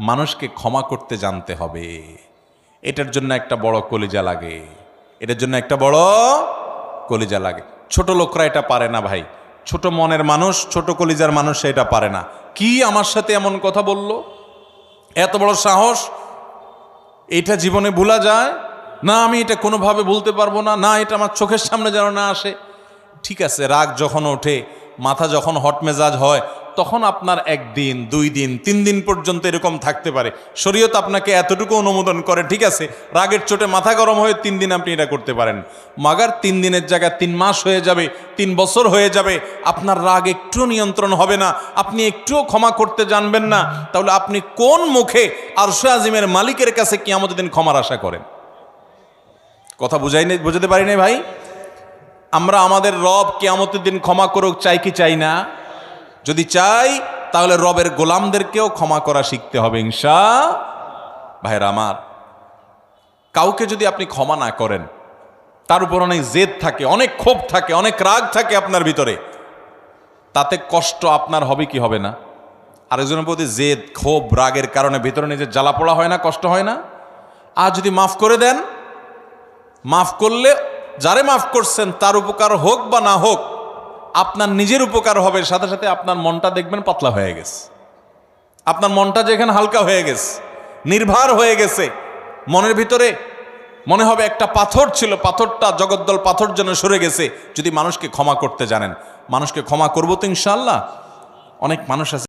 মানুষকে ক্ষমা করতে জানতে হবে। এটার জন্য একটা বড় কলিজা লাগে। এটার জন্য একটা বড় কলিজা লাগে। ছোট লোকরা এটা পারে না ভাই। ছোট মনের মানুষ, ছোট কলিজার মানুষ এটা পারে না। কি আমার সাথে এমন কথা বলল? এত বড় সাহস? এটা জীবনে ভোলা যায়? না, আমি এটা কোনোভাবে বলতে পারব না। না, এটা আমার চোখের সামনে যেন না আসে। ঠিক আছে, রাগ যখন ওঠে, মাথা যখন হট মেজাজ হয় তখন আপনার একদিন, দুই দিন, তিন দিন পর্যন্ত এরকম থাকতে পারে। শরীয়ত আপনাকে এতটুকু অনুমোদন করে, ঠিক আছে? রাগের চোটে মাথা গরম হয়ে তিন দিন আপনি এটা করতে পারেন। মাগার তিন দিনের জায়গায় তিন মাস হয়ে যাবে, তিন বছর হয়ে যাবে, আপনার রাগ একটুও নিয়ন্ত্রণ হবে না, আপনি একটুও ক্ষমা করতে জানবেন না। তাহলে আপনি কোন মুখে আরশে আজিমের মালিকের কাছে কি আমাদের দিন ক্ষমার আশা করেন? কথা বুঝাই নাই বুঝাতে পারি নাই ভাই? আমরা আমাদের রব কেয়ামতের দিন ক্ষমা করুক, চাই কি চাই না? যদি চাই, তাহলে রবের গোলামদেরকেও ক্ষমা করা শিখতে হবে, ইনশা ভাইরা আমার। কাউকে যদি আপনি ক্ষমা না করেন, তার উপর অনেক জেদ থাকে, অনেক ক্ষোভ থাকে, অনেক রাগ থাকে আপনার ভিতরে। তাতে কষ্ট আপনার হবে কি হবে না? আরেকজনের প্রতি জেদ, ক্ষোভ, রাগের কারণে ভিতরে নিজের জ্বালা পোড়া হয় না, কষ্ট হয় না? আর যদি মাফ করে দেন, মাফ করলে, যারে মাফ করছেন, তার উপকার হোক বা না হোক আপনার নিজের উপকার হবে, সাথে সাথে আপনার মনটা দেখবেন পাতলা হয়ে গেছে। আপনার মনটা যেখানে হালকা হয়ে গেছে, নির্ভার হয়ে গেছে, মনের ভিতরে মনে হবে একটা পাথর ছিল, পাথরটা জগদ্দল পাথর যেন সরে গেছে, যদি মানুষকে ক্ষমা করতে জানেন। মানুষকে ক্ষমা করব তো ইনশাল্লাহ অনেক মানুষ আছে